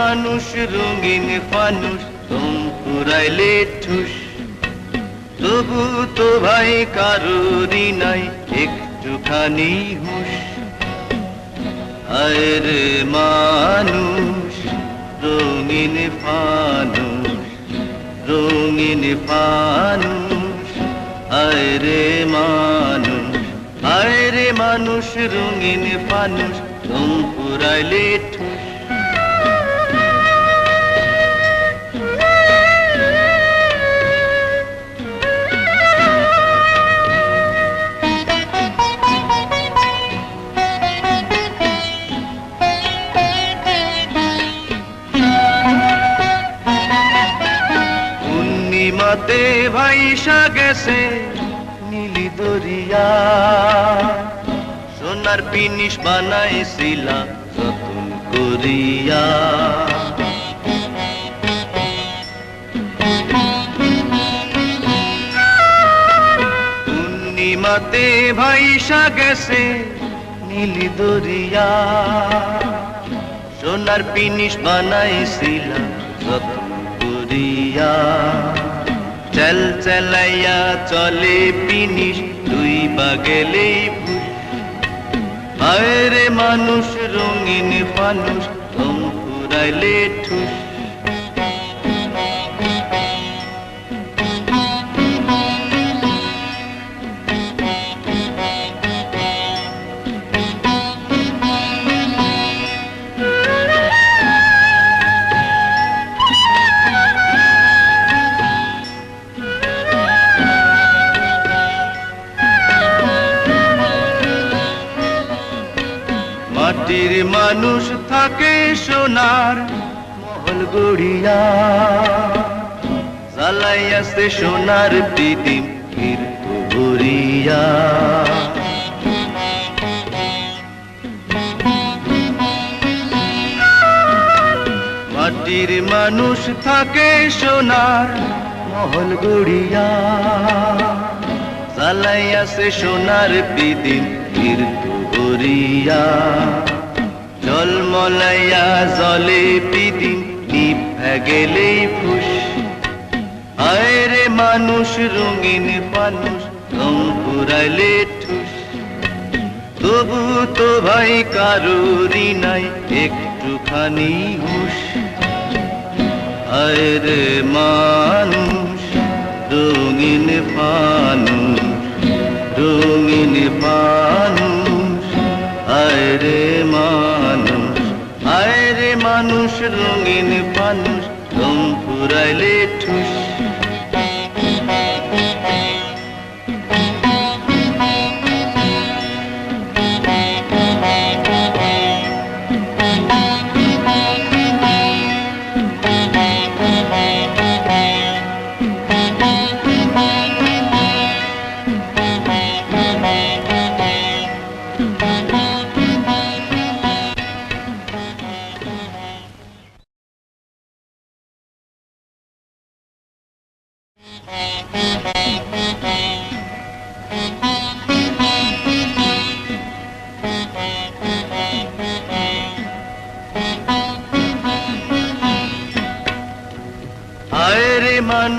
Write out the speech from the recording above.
মানুষ, রঙিন ফানুষ তোম পুরাইলে ঠুস। তবু তো ভাই কারোরই নাই, একটুখানি হুশ। আরে মানুষ রঙিন ফানুষ রঙিন ফানুষ আরে মানুষ আরে মানুষ রঙিন ফানুষ তুম পুরাইলে পূর্ণিমাতে ভাইসা গেছে নীলি দরিয়া। সোনার পিনিস বানাইছিলাম যতন করিয়া। পূর্ণিমাতে ভাইসা গেছে নীলি দরিয়া। সোনার পিনিস বানাইছিলাম যতন করিয়া। চল চলাইয়া চলে পিনিস তুই বাগেলেই ভুল আরে মানুষ রঙিন মানুষ তুম ফুরাইলে ঠুস। মাটির মানুষ থাকে সোনার, মহল গড়িয়া। জ্বালাইয়াছে সোনার প্রীতিম কীর্ত গড়িয়া মাটির মানুষ থাকে সোনার, মহল গড়িয়া। জ্বালাইয়াছে সোনার প্রীতিম কীর্ত গড়িয়া জলমলাইয়া জলে নিভা গেলেই ফুস আয়রে মানুষ, রঙিন মানুষ, রং ঠুস। তবু তো ভাই কারুরি নাই, একটুখানি হুশ। আয়রে মানুষ, রঙিন ফানুষ মানুষ রঙিন মানুষ রং ফুরাইলে ঠুস